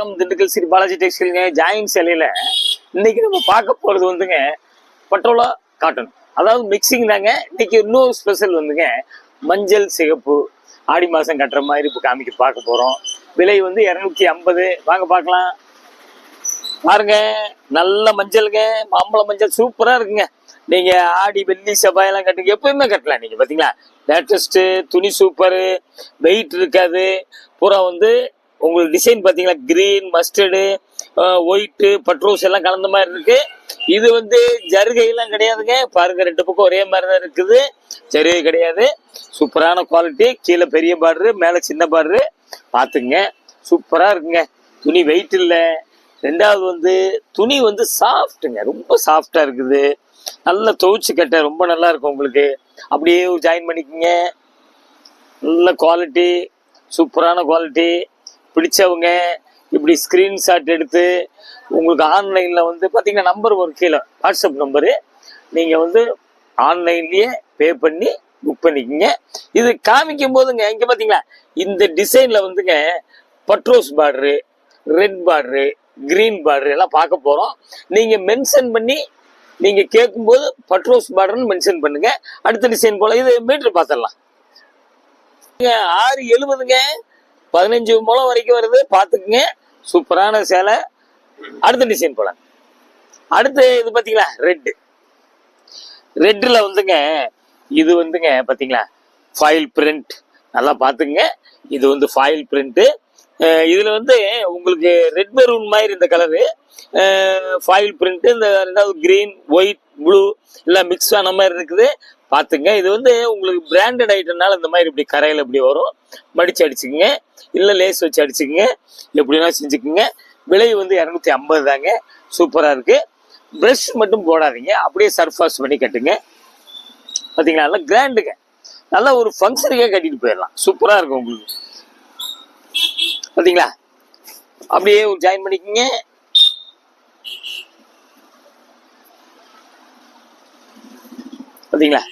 வணக்கம் திண்டுக்கல் ஸ்ரீ பாலாஜி டெக்ஸ்டைலுங்க. ஜாயின் சேலையில இன்னைக்கு நம்ம பார்க்க போறது வந்துங்க பட்டோலா காட்டன் அதாவது மிக்சிங் தாங்க. இன்னைக்கு இன்னொரு ஸ்பெஷல் வந்துங்க மஞ்சள் சிகப்பு ஆடி மாசம் கட்டுற மாதிரி இப்போ காமிக்க பார்க்க போறோம். விலை வந்து இரநூத்தி ஐம்பது. வாங்க பார்க்கலாம். பாருங்க நல்ல மஞ்சளுங்க. மாம்பழ மஞ்சள் சூப்பரா இருக்குங்க. நீங்க ஆடி வெள்ளி செவ்வாயெல்லாம் கட்டுங்க. எப்பயுமே கட்டலாம் நீங்க பாத்தீங்களா? லேட்டஸ்ட் துணி சூப்பரு வெயிட் இருக்காது. பூரா வந்து உங்களுக்கு டிசைன் பார்த்தீங்களா கிரீன் மஸ்டர்டு ஒயிட்டு பட்ரோஸ் எல்லாம் கலந்த மாதிரி இருக்கு. இது வந்து ஜருகையெல்லாம் கிடையாதுங்க. பாருங்க ரெண்டு பக்கம் ஒரே மாதிரி தான் இருக்குது. ஜருகை கிடையாது. சூப்பரான குவாலிட்டி கீழே பெரிய பார்டரு மேலே சின்ன பார்டரு பார்த்துங்க சூப்பராக இருக்குங்க. துணி வெயிட் இல்லை. ரெண்டாவது வந்து துணி வந்து சாஃப்ட்டுங்க ரொம்ப சாஃப்டாக இருக்குது. நல்லா துவைச்சு கட்ட ரொம்ப நல்லா இருக்கும் உங்களுக்கு. அப்படியே ஜாயின் பண்ணிக்கோங்க. நல்ல குவாலிட்டி சூப்பரான குவாலிட்டி பிடிச்சவங்க இப்படி ஸ்க்ரீன்ஷாட் எடுத்து உங்களுக்கு ஆன்லைனில் வந்து பார்த்தீங்கன்னா நம்பர் ஒரு கீழே வாட்ஸ்அப் நம்பரு நீங்கள் வந்து ஆன்லைன்லேயே பே பண்ணி புக் பண்ணிக்கோங்க. இது காமிக்கும் போதுங்க இங்கே பார்த்தீங்களா இந்த டிசைனில் வந்துங்க பட்ரோஸ் border red border green border எல்லாம் பார்க்க போகிறோம் நீங்கள் மென்ஷன் பண்ணி நீங்கள் கேட்கும்போது பட்ரோஸ் பார்டர்னு மென்ஷன் பண்ணுங்க. அடுத்த டிசைன் போல் இது மீட்ரு பார்த்துடலாம். ஆறு எழுபதுங்க. பதினஞ்சு முழம் வரைக்கும் வருது. பார்த்துக்குங்க. சூப்பரான சேலை. அடுத்த டிசைன் போல அடுத்து இது பார்த்தீங்களா ரெட்டு ரெட்டில் வந்துங்க இது வந்துங்க பார்த்தீங்களா ஃபாயில் பிரிண்ட் நல்லா பார்த்துங்க இது வந்து ஃபாயில் பிரிண்ட்டு இதில் வந்து உங்களுக்கு ரெட் மெரூன் மாதிரி இந்த கலரு ஃபாயில் பிரிண்ட்டு இந்த ரெண்டாவது கிரீன் ஒயிட் ப்ளூ எல்லாம் மிக்ஸ் ஆன மாதிரி இருக்குது. பார்த்துங்க. இது வந்து உங்களுக்கு பிராண்டட் ஐட்டம்னால இந்த மாதிரி இப்படி கரையில் இப்படி வரும். மடித்து அடிச்சுக்கங்க. இல்லை லேஸ் வச்சு அடிச்சுக்கங்க. எப்படின்னா செஞ்சுக்குங்க. விலை வந்து இரநூத்தி ஐம்பது தாங்க. சூப்பராக இருக்குது ப்ரஷ் மட்டும் போடாதீங்க. அப்படியே சர்ஃபாஸ் பண்ணி கட்டுங்க. பார்த்தீங்களா நல்லா கிராண்டுங்க நல்லா ஒரு ஃபங்க்ஷனுக்கே கட்டிட்டு போயிடலாம். சூப்பராக இருக்கும் உங்களுக்கு. பார்த்தீங்களா அப்படியே ஜாயின் பண்ணிக்கோங்க. பார்த்தீங்களா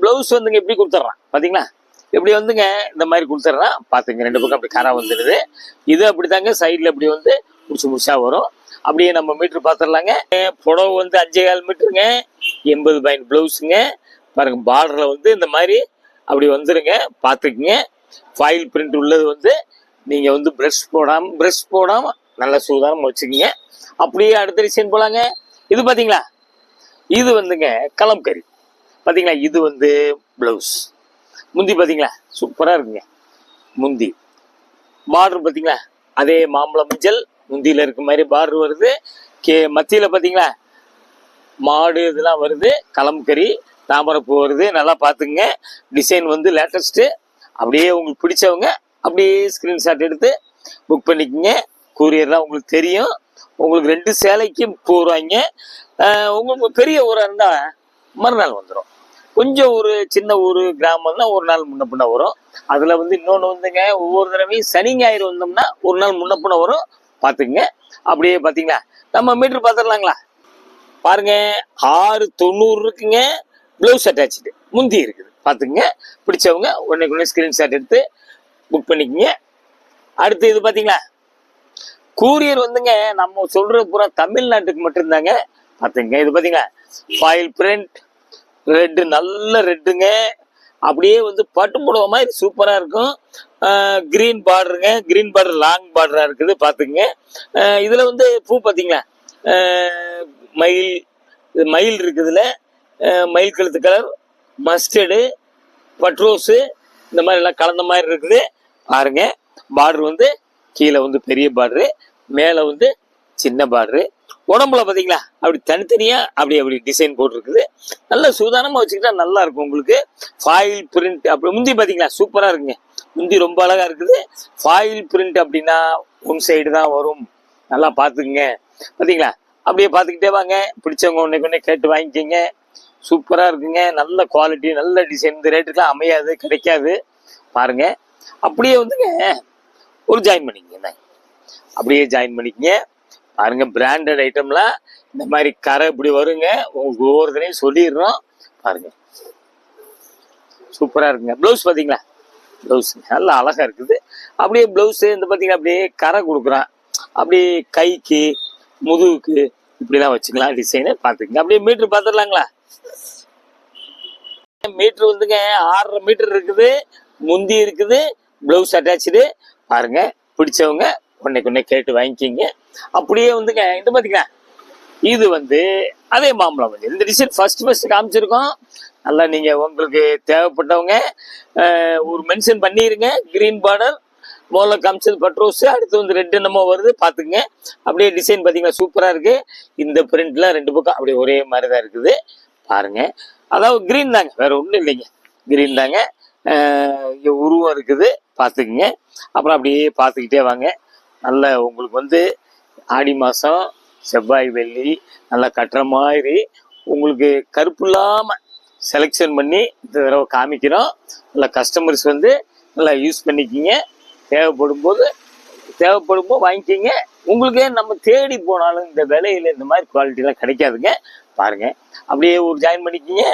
ப்ளவுஸ் வந்துங்க எப்படி கொடுத்துட்றான். பார்த்தீங்களா இப்படி வந்துங்க? இந்த மாதிரி கொடுத்துட்றான். பார்த்துங்க ரெண்டு பக்கம் அப்படி கரை வந்துடுது. இது அப்படி தாங்க சைடில் இப்படி வந்து முடிச்சு முடிச்சா வரும். அப்படியே நம்ம மீட்ரு பார்த்துடலாங்க புடவை வந்து அஞ்சே கால் மீட்டருங்க எண்பது பாயிண்ட் ப்ளவுஸுங்க பாருங்க பார்டரில் வந்து இந்த மாதிரி அப்படி வந்துடுங்க பார்த்துக்குங்க ஃபாயில் பிரிண்ட் உள்ளது வந்து நீங்கள் வந்து ப்ரெஷ் போடாமல் ப்ரெஷ் போடாமல் நல்லா சூதானமாக வச்சுக்கோங்க. அப்படியே அடுத்த டிசைன் போகலாங்க இது பார்த்தீங்களா இது வந்துங்க கலம்கரி பார்த்தீங்களா இது வந்து ப்ளவுஸ் முந்தி பார்த்தீங்களா சூப்பராக இருக்குங்க. முந்தி. பார்டர் பார்த்தீங்களா அதே மாம்பழ மஞ்சள் முந்தியில் இருக்க மாதிரி பார்டர் வருது. கே மத்தியில் பார்த்தீங்களா மாடு இதெல்லாம் வருது. கலம்கறி தாமரைப்பூ வருது. நல்லா பார்த்துங்க டிசைன் வந்து லேட்டஸ்ட்டு அப்படியே உங்களுக்கு பிடிச்சவங்க அப்படியே ஸ்க்ரீன்ஷாட் எடுத்து புக் பண்ணிக்கோங்க. கூரியர்லாம் உங்களுக்கு தெரியும். உங்களுக்கு ரெண்டு சேலைக்கு போடுவாங்க உங்களுக்கு பெரிய ஊராக இருந்தால் மறுநாள் வந்துடும் கொஞ்சம் ஒரு சின்ன ஒரு கிராமம்னா ஒரு நாள் முன்ன பின்ன வரும். அதில் வந்து இன்னொன்று வந்துங்க ஒவ்வொரு தடவையும் சனி ஞாயிறு வந்தோம்னா ஒரு நாள் முன்ன பின்ன வரும். பார்த்துக்குங்க அப்படியே பார்த்தீங்களா நம்ம மீட்ரு பார்த்துடலாங்களா பாருங்க ஆறு தொண்ணூறு இருக்குங்க. ப்ளவுஸ் அட்டாச்சு முந்தி இருக்குது. பார்த்துக்குங்க பிடிச்சவங்க உடனே உடனே ஸ்க்ரீன்ஷாட் எடுத்து புக் பண்ணிக்கோங்க. அடுத்து இது பார்த்தீங்களா கூரியர் வந்துங்க நம்ம சொல்றது பூரா தமிழ்நாட்டுக்கு மட்டும்தாங்க. பார்த்துங்க இது பார்த்தீங்களா ஃபாயில் பிரிண்ட் ரெட்டு நல்ல ரெட்டுங்க அப்படியே வந்து பட்டு புடவை மாதிரி சூப்பராக இருக்கும். க்ரீன் பார்டருங்க க்ரீன் பார்டர் லாங் பார்டராக இருக்குது பார்த்துக்குங்க. இதில் வந்து பூ பார்த்தீங்களா? மயில் மயில் இருக்குதுல. மயில் கழுத்து கலர் மஸ்டர்டு பட்ரோஸு இந்த மாதிரி எல்லாம் கலந்த மாதிரி இருக்குது. பாருங்க. பார்டர் வந்து கீழே வந்து பெரிய பார்டரு மேலே வந்து சின்ன பார்டரு உடம்புல பார்த்தீங்களா அப்படி தனித்தனியாக அப்படி அப்படி டிசைன் போட்டிருக்குது. நல்ல சூதானமாக வச்சுக்கிட்டா நல்லா இருக்கும் உங்களுக்கு. ஃபாயில் பிரிண்ட் அப்படி முந்தி பார்த்தீங்களா சூப்பராக இருக்குங்க. முந்தி ரொம்ப அழகாக இருக்குது. ஃபாயில் பிரிண்ட் அப்படின்னா ஒன் சைடு தான் வரும். நல்லா பார்த்துக்குங்க. பார்த்தீங்களா அப்படியே பார்த்துக்கிட்டே வாங்க. பிடிச்சவங்க ஒன்றைக்கு கொண்டே கேட்டு வாங்கிக்கோங்க. சூப்பராக இருக்குங்க. நல்ல குவாலிட்டி நல்ல டிசைன் இந்த ரேட்டுக்கெலாம் அமையாது கிடைக்காது. பாருங்க. அப்படியே வந்துங்க ஒரு ஜாயின் பண்ணிக்கங்க. அப்படியே ஜாயின் பண்ணிக்கங்க. பாருங்க பிராண்டட் ஐட்டம்லாம் இந்த மாதிரி கரை இப்படி வருங்க. உங்களுக்கு ஒவ்வொருத்தரையும் சொல்லிடுறோம். பாருங்க. சூப்பராக இருக்குங்க. ப்ளவுஸ் பார்த்தீங்களா ப்ளவுஸ் நல்லா அழகாக இருக்குது. அப்படியே ப்ளவுஸு இந்த பார்த்தீங்கன்னா அப்படியே கரை கொடுக்குறான். அப்படியே கைக்கு முதுகுக்கு இப்படிலாம் வச்சுக்கலாம் டிசைனு பார்த்துக்கங்க அப்படியே மீட்ரு பார்த்துடலாங்களா மீட்ரு வந்துங்க ஆறரை மீட்டர் இருக்குது. முந்தி இருக்குது. ப்ளவுஸ் அட்டாச்சு பாருங்க. பிடிச்சவங்க ஒன்றை கொண்டே கேட்டு வாங்கிக்கிங்க. அப்படியே வந்துங்க இந்த பார்த்தீங்களா இது வந்து அதே மாம்பழம் வந்து. இந்த டிசைன் ஃபர்ஸ்ட் ஃபர்ஸ்ட் காமிச்சிருக்கோம். நல்லா நீங்கள் உங்களுக்கு தேவைப்பட்டவங்க ஒரு மென்ஷன் பண்ணிடுங்க க்ரீன் பார்டர் முதல்ல காமிச்சது பட்ரோஸு அடுத்து வந்து ரெட் என்னமோ வருது பார்த்துங்க அப்படியே டிசைன் பார்த்தீங்கன்னா சூப்பராக இருக்குது இந்த பிரிண்ட்லாம் ரெண்டு பக்கம் அப்படியே ஒரே மாதிரி தான் இருக்குது. பாருங்க. அதாவது க்ரீன் தாங்க வேறு ஒன்றும் இல்லைங்க. க்ரீன் தாங்க. இங்கே உருவம் இருக்குது பார்த்துக்குங்க. அப்புறம் அப்படியே பார்த்துக்கிட்டே வாங்க. நல்ல உங்களுக்கு வந்து ஆடி மாதம் செவ்வாய் வெள்ளி நல்லா கட்டுற மாதிரி உங்களுக்கு கருப்பு இல்லாமல் செலெக்ஷன் பண்ணி இந்த தடவை காமிக்கிறோம். நல்லா கஸ்டமர்ஸ் வந்து நல்லா யூஸ் பண்ணிக்கிங்க. தேவைப்படும் போது தேவைப்படும் போது வாங்கிக்கிங்க. உங்களுக்கே நம்ம தேடி போனாலும் இந்த விலையில் இந்த மாதிரி குவாலிட்டிலாம் கிடைக்காதுங்க. பாருங்கள் அப்படியே ஒரு ஜாயின் பண்ணிக்கிங்க.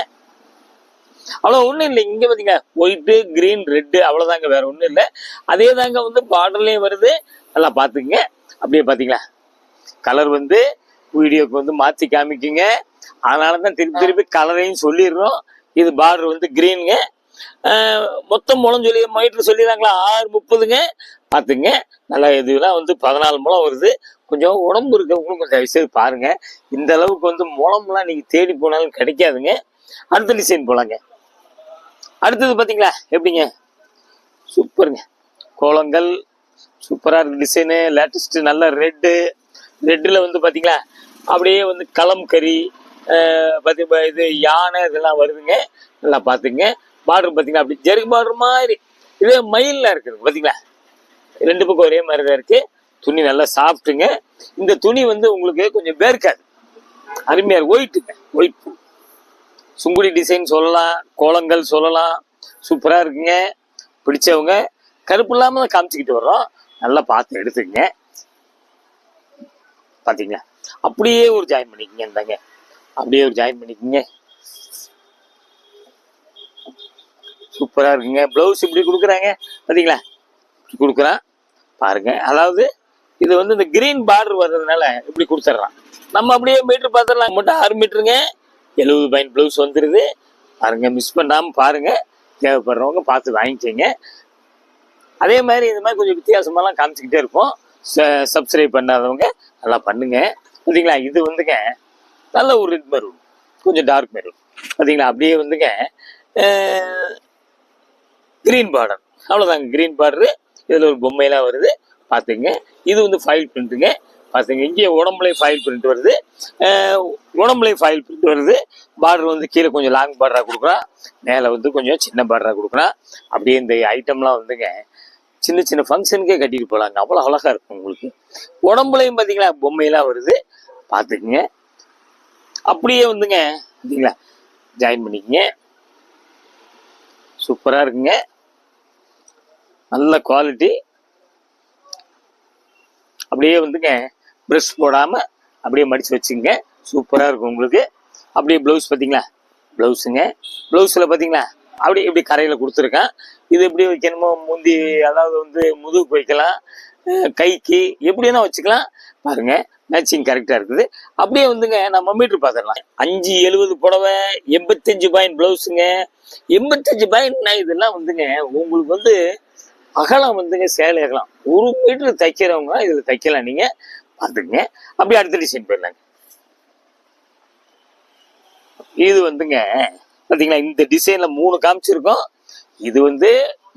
அவ்வளோ ஒன்றும் இல்லை. இங்கே பார்த்தீங்க ஒயிட்டு க்ரீன் ரெட்டு அவ்வளோதாங்க வேற ஒன்றும் இல்லை. அதே தாங்க வந்து பாடல்லையும் வருது. நல்லா பார்த்துக்குங்க அப்படியே பார்த்தீங்களா கலர் வந்து வீடியோக்கு வந்து மாற்றி காமிக்குங்க. அதனால தான் திருப்பி திருப்பி கலரையும் சொல்லிடுறோம். இது பார்டர் வந்து க்ரீனுங்க மொத்தம் முளம் சொல்லி மீட்ரு சொல்லிடுறாங்களா? ஆறு முப்பதுங்க. பார்த்துங்க நல்லா இதுலாம் வந்து பதினாலு முளம் வருது. கொஞ்சம் உடம்பு இருக்கவங்களும் கொஞ்சம் தயவுசெய்து பாருங்க. இந்த அளவுக்கு வந்து முளம்லாம் நீங்கள் தேடி போனாலும் கிடைக்காதுங்க. அடுத்த டிசைன் போலாங்க. அடுத்தது பார்த்தீங்களா எப்படிங்க? சூப்பருங்க. கோலங்கள் சூப்பராக இருக்கு டிசைனு லேட்டஸ்ட்டு நல்ல ரெட்டு ரெட்டில் வந்து பார்த்தீங்களா அப்படியே வந்து களம் கறி பார்த்தி இது யானை இதெல்லாம் வருதுங்க. நல்லா பார்த்துங்க பார்டர் பார்த்தீங்களா அப்படி ஜெருக்கு பார்டர் மாதிரி. இதே மயிலில் இருக்குது பார்த்தீங்களா ரெண்டு பக்கம் ஒரே மாதிரி தான் இருக்குது துணி நல்லா சாஃப்ட்டுங்க இந்த துணி வந்து உங்களுக்கு கொஞ்சம் வேர்க்காது. அருமையாக ஒயிட்டுங்க ஒயிட் சுங்குடி டிசைன் சொல்லலாம் கோலங்கள் சொல்லலாம். சூப்பராக இருக்குங்க. பிடிச்சவங்க கருப்பு இல்லாமல் தான் காமிச்சிக்கிட்டு வர்றோம். நல்லா பார்த்து எடுத்துக்கங்க. பார்த்தீங்களா அப்படியே ஒரு ஜாயின் பண்ணிக்கங்க இந்தாங்க. அப்படியே ஒரு ஜாயின் பண்ணிக்கங்க. சூப்பராக இருக்குங்க. ப்ளவுஸ் இப்படி கொடுக்குறாங்க. பார்த்தீங்களா இப்படி கொடுக்குறான். பாருங்க. அதாவது இது வந்து இந்த கிரீன் பார்டர் வர்றதுனால இப்படி கொடுத்துட்றான் நம்ம அப்படியே மீட்ரு பார்த்துடலாம் மட்டும் ஆறு மீட்டருங்க எழுபது பைன் ப்ளவுஸ் வந்துடுது பாருங்க மிஸ் பண்ணாமல் பாருங்க. தேவைப்படுறவங்க பார்த்து வாங்கிக்கோங்க. அதே மாதிரி இந்த மாதிரி கொஞ்சம் வித்தியாசமாலாம் காமிச்சிக்கிட்டே இருப்போம். சப்ஸ்கிரைப் பண்ணாதவங்க நல்லா பண்ணுங்க. பார்த்தீங்களா? இது வந்துங்க நல்ல ஒரு ரெட் மெரூன் கொஞ்சம் டார்க் மெரூன் பார்த்தீங்களா? அப்படியே வந்துங்க கிரீன் பார்டர் அவ்வளோதாங்க கிரீன் பார்டரு இதில் ஒரு பொம்மையெல்லாம் வருது. பார்த்துங்க இது வந்து ஃபைல் பிரிண்ட்டுங்க பார்த்துங்க இங்கே உடம்புலையும் ஃபைல் பிரிண்ட் வருது. உடம்புலையும் ஃபைல் பிரிண்ட் வருது. பார்டர் வந்து கீழே கொஞ்சம் லாங் பார்டராக கொடுக்குறான் மேலே வந்து கொஞ்சம் சின்ன பார்டராக கொடுக்குறான் அப்படியே இந்த ஐட்டம்லாம் வந்துங்க சின்ன சின்ன ஃபங்க்ஷனுக்கே கட்டிட்டு போகலாங்க அவ்வளோ அழகாக இருக்கும் உங்களுக்கு. உடம்புலையும் பார்த்தீங்களா பொம்மையெல்லாம் வருது. பார்த்துக்குங்க அப்படியே வந்துங்க பார்த்தீங்களா ஜாயின் பண்ணிக்கங்க. சூப்பராக இருக்குங்க. நல்ல குவாலிட்டி அப்படியே வந்துங்க ப்ரெஷ் போடாமல் அப்படியே மடித்து வச்சுங்க சூப்பராக இருக்கும் உங்களுக்கு. அப்படியே ப்ளவுஸ் பார்த்தீங்களா? ப்ளவுஸுங்க ப்ளவுஸில் பார்த்தீங்களா? அப்படி இப்படி கரையில் கொடுத்துருக்கேன். இது எப்படி வைக்கணுமோ முந்தி அதாவது வந்து முதுகுக்கு வைக்கலாம். கைக்கு எப்படின்னா வச்சுக்கலாம். பாருங்க மேட்சிங் கரெக்டாக இருக்குது. அப்படியே வந்துங்க நம்ம மீட்ரு பார்த்துடலாம். அஞ்சு எழுபது புடவை எண்பத்தஞ்சு பாயிண்ட் ப்ளவுஸுங்க எண்பத்தஞ்சு பாயிண்ட்னா இதெல்லாம் வந்துங்க உங்களுக்கு வந்து அகலம் வந்துங்க சேலை அகலம் ஒரு மீட்ரு தைக்கிறவங்க இதில் தைக்கலாம் நீங்க. பார்த்துங்க அப்படியே அடுத்த டிசைன் போயிடலாங்க. இது வந்துங்க பார்த்தீங்களா இந்த டிசைன்ல மூணு காமிச்சிருக்கோம். இது வந்து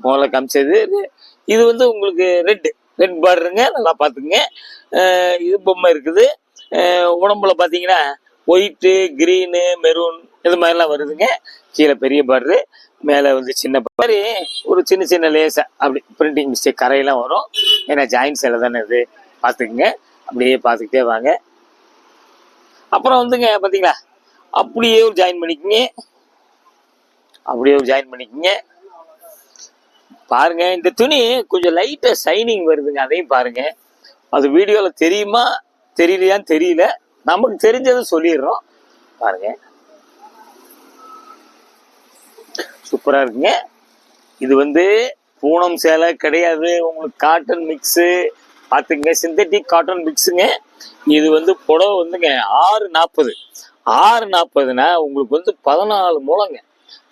முதல்ல காமிச்சது இது வந்து உங்களுக்கு ரெட்டு ரெட் பார்டருங்க நல்லா பார்த்துக்குங்க இது பொம்மை இருக்குது. உடம்புல பார்த்தீங்கன்னா ஒயிட்டு க்ரீனு மெரூன் இது மாதிரிலாம் வருதுங்க. கீழே பெரிய பார்டரு மேலே வந்து சின்ன மாதிரி ஒரு சின்ன சின்ன லேசாக அப்படி பிரிண்டிங் மிஸ்டேக் கரையெல்லாம் வரும். ஏன்னா ஜாயின்ஸ் எல்லாம் தானே இது. பார்த்துக்குங்க அப்படியே பார்த்துக்கிட்டே வாங்க. அப்புறம் வந்துங்க பார்த்தீங்களா அப்படியே ஒரு ஜாயின் பண்ணிக்கங்க. அப்படியே ஒரு ஜாயின் பண்ணிக்கங்க. பாருங்க இந்த துணி கொஞ்சம் லைட்டா ஷைனிங் வருதுங்க அதையும் பாருங்க. அது வீடியோவில் தெரியுமா தெரியலையான்னு தெரியல. நமக்கு தெரிஞ்சதை சொல்லிடுறோம். பாருங்க. சூப்பரா இருக்குங்க. இது வந்து பூனம் சேலை கிடையாது. உங்களுக்கு காட்டன் மிக்ஸு பார்த்துங்க சிந்தட்டிக் காட்டன் மிக்ஸுங்க இது வந்து புடவை வந்துங்க ஆறு நாற்பது ஆறு நாற்பதுனா உங்களுக்கு வந்து பதினாலு மூலங்க.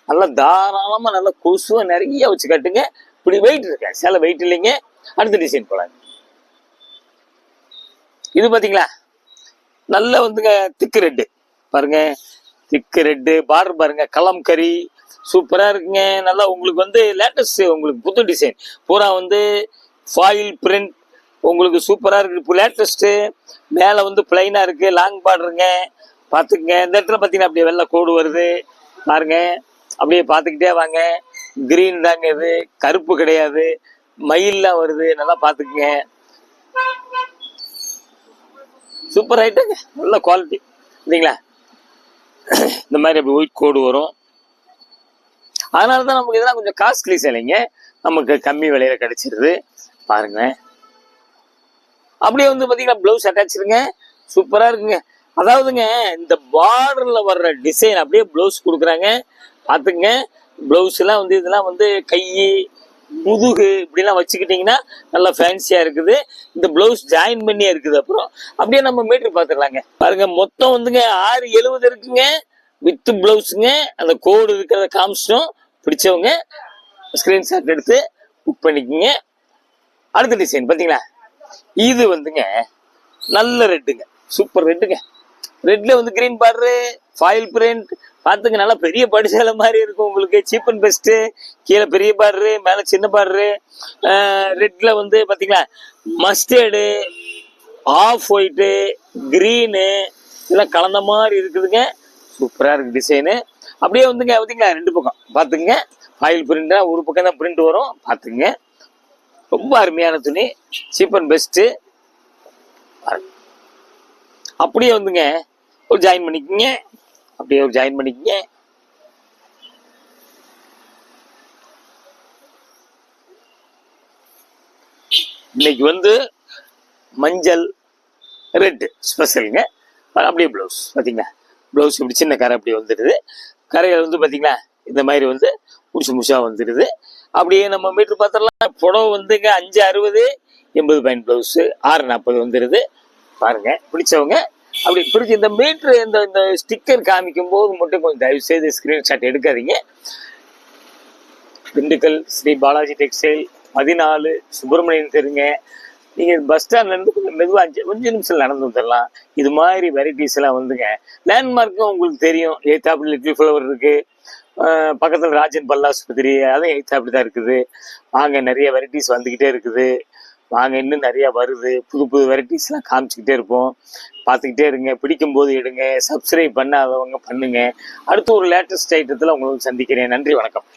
நல்லா தாராளமாக நல்லா கொசுவை நிறைய வச்சு கட்டுங்க. இப்படி வெயிட் இருக்கேன் சில வெயிட் இல்லைங்க. அடுத்த டிசைன் போலாங்க இது பார்த்தீங்களா நல்ல வந்துங்க திக்கு ரெட்டு பாருங்க திக்கு ரெட்டு பார்டர் பாருங்க கலம்கரி சூப்பராக இருக்குங்க. நல்லா உங்களுக்கு வந்து லேட்டஸ்ட் உங்களுக்கு புது டிசைன் பூரா வந்து ஃபாயில் பிரிண்ட் உங்களுக்கு சூப்பராக இருக்குது இப்போ லேட்டஸ்ட்டு மேலே வந்து பிளைனாக இருக்குது லாங் பாடுறங்க பார்த்துக்குங்க. இந்த இடத்துல பார்த்தீங்கன்னா அப்படியே வெள்ளை கோடு வருது. பாருங்க. அப்படியே பார்த்துக்கிட்டே வாங்க. கிரீன் தாங்க இது. கருப்பு கிடையாது. மயில்லாம் வருது. நல்லா பார்த்துக்குங்க. சூப்பர் ஐட்டங்க நல்ல குவாலிட்டி இல்லைங்களா இந்த மாதிரி அப்படி ஒயிட் கோடு வரும். அதனால தான் நமக்கு இதெல்லாம் கொஞ்சம் காஸ்ட்லி சிலைங்க நமக்கு கம்மி விலையில கிடைச்சிருது. பாருங்க. அப்படியே வந்து பார்த்தீங்கன்னா ப்ளவுஸ் அட்டாச்சிருங்க சூப்பராக இருக்குங்க. அதாவதுங்க இந்த பார்டரில் வர்ற டிசைன் அப்படியே ப்ளவுஸ் கொடுக்குறாங்க. பார்த்துங்க ப்ளவுஸ்லாம் வந்து இதெல்லாம் வந்து கை முதுகு இப்படிலாம் வச்சுக்கிட்டிங்கன்னா நல்லா ஃபேன்சியாக இருக்குது. இந்த ப்ளவுஸ் ஜாயின் பண்ணியே இருக்குது அப்புறம். அப்படியே நம்ம மீட்ரு பார்த்துடலாங்க பாருங்க மொத்தம் வந்துங்க ஆறு எழுபது இருக்குங்க. வித்து ப்ளவுஸுங்க அந்த கோடு இருக்கிறத காமிச்சிட்டோம். பிடிச்சவங்க ஸ்க்ரீன்ஷாட் எடுத்து புக் பண்ணிக்கோங்க. அடுத்த டிசைன் பார்த்தீங்களா இது வந்துங்க நல்ல ரெட்டுங்க. சூப்பர் ரெட்டுங்க. ரெட்ல வந்து கிரீன் பார்டரு ஃபாயில் பிரிண்ட் பார்த்துங்க நல்லா பெரிய படிசால மாதிரி இருக்கும் உங்களுக்கு. சீப் அண்ட் பெஸ்ட்டு கீழே பெரிய பார்டரு மேலே சின்ன பார்டரு ரெட்ல வந்து பார்த்தீங்களா மஸ்டர்டு ஆஃப் ஒயிட்டு க்ரீனு இதெல்லாம் கலந்த மாதிரி இருக்குதுங்க. சூப்பராக இருக்குது டிசைனு அப்படியே வந்துங்க பார்த்தீங்களா ரெண்டு பக்கம். பார்த்துங்க ஃபாயில் பிரிண்ட்டாக ஒரு பக்கம் தான் பிரிண்ட் வரும். பார்த்துங்க ரொம்ப அருமையான துணி. சீப் அண்ட் பெஸ்ட்டு அப்படியே வந்துங்க. ஒரு ஜாயின் பண்ணிக்கோங்க. அப்படியே ஒரு ஜாயின் பண்ணிக்கோங்க. இன்னைக்கு வந்து மஞ்சள் ரெட்டு ஸ்பெஷலுங்க அப்படியே ப்ளவுஸ் பார்த்தீங்களா ப்ளவுஸ் இப்படி சின்ன கரை அப்படியே வந்துடுது. கரைகள் வந்து பார்த்தீங்களா இந்த மாதிரி வந்து முழுசு முழுசாக வந்துடுது அப்படியே நம்ம மீட்ரு பார்த்துடலாம். புடவை வந்துங்க அஞ்சு அறுபது எண்பது பாயிண்ட் ப்ளவுஸு ஆறு நாற்பது வந்துடுது பாருங்க பிடிச்சவங்க அப்படி பிடிச்சி இந்த மீட்ரு இந்த இந்த ஸ்டிக்கர் காமிக்கும் போது மட்டும் கொஞ்சம் தயவு செய்து ஸ்க்ரீன்ஷாட் எடுக்காதீங்க. திண்டுக்கல் ஸ்ரீ பாலாஜி டெக்ஸ்டைல் பதினாலு சுப்பிரமணியன் தெருங்க. நீங்கள் பஸ் ஸ்டாண்ட்லேருந்து கொஞ்சம் மெதுவாக அஞ்சு கொஞ்சம் நிமிஷம் நடந்து வந்துடலாம். இது மாதிரி வெரைட்டிஸ் எல்லாம் வந்துங்க. லேண்ட்மார்க்கும் உங்களுக்கு தெரியும். எய்த்தாப்பிள் லிட்டில் ஃப்ளவர் இருக்குது பக்கத்தில் ராஜன் பல்லாஸ்பத்திரி அதுவும் எய்த்தாப்பிள் தான் இருக்குது. வாங்க நிறைய வெரைட்டிஸ் வந்துக்கிட்டே இருக்குது. வாங்க இன்னும் நிறைய வருது. புது புது வெரைட்டிஸ்லாம் காமிச்சிக்கிட்டே இருப்போம். பார்த்துக்கிட்டே இருங்க. பிடிக்கும் போது எடுங்க. சப்ஸ்கிரைப் பண்ணாதவங்க பண்ணுங்க. அடுத்து ஒரு லேட்டஸ்ட் ஐட்டத்தில் உங்களுக்கு சந்திக்கிறேன். நன்றி வணக்கம்.